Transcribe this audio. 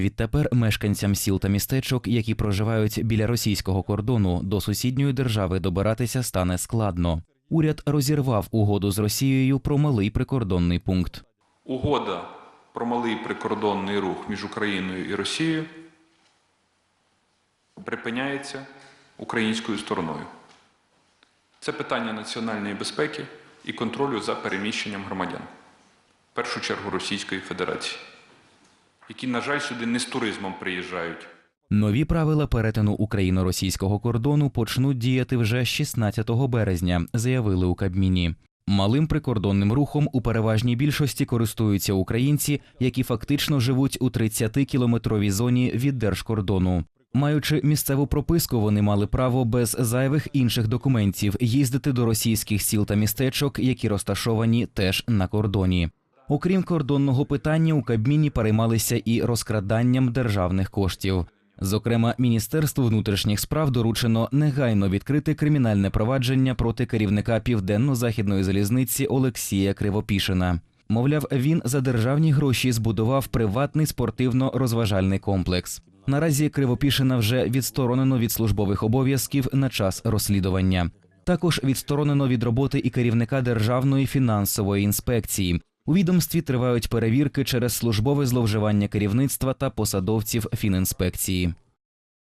Відтепер мешканцям сіл та містечок, які проживають біля російського кордону, до сусідньої держави добиратися стане складно. Уряд розірвав угоду з Росією про малий прикордонний пункт. Угода про малий прикордонний рух між Україною і Росією припиняється українською стороною. Це питання національної безпеки і контролю за переміщенням громадян, в першу чергу Російської Федерації, які, на жаль, сюди не з туризмом приїжджають. Нові правила перетину україно-російського кордону почнуть діяти вже 16 березня, заявили у Кабміні. Малим прикордонним рухом у переважній більшості користуються українці, які фактично живуть у 30-кілометровій зоні від держкордону. Маючи місцеву прописку, вони мали право без зайвих інших документів їздити до російських сіл та містечок, які розташовані теж на кордоні. Окрім кордонного питання, у Кабміні переймалися і розкраданням державних коштів. Зокрема, Міністерству внутрішніх справ доручено негайно відкрити кримінальне провадження проти керівника південно-західної залізниці Олексія Кривопішина. Мовляв, він за державні гроші збудував приватний спортивно-розважальний комплекс. Наразі Кривопішина вже відсторонено від службових обов'язків на час розслідування. Також відсторонено від роботи і керівника Державної фінансової інспекції. У відомстві тривають перевірки через службове зловживання керівництва та посадовців фінінспекції.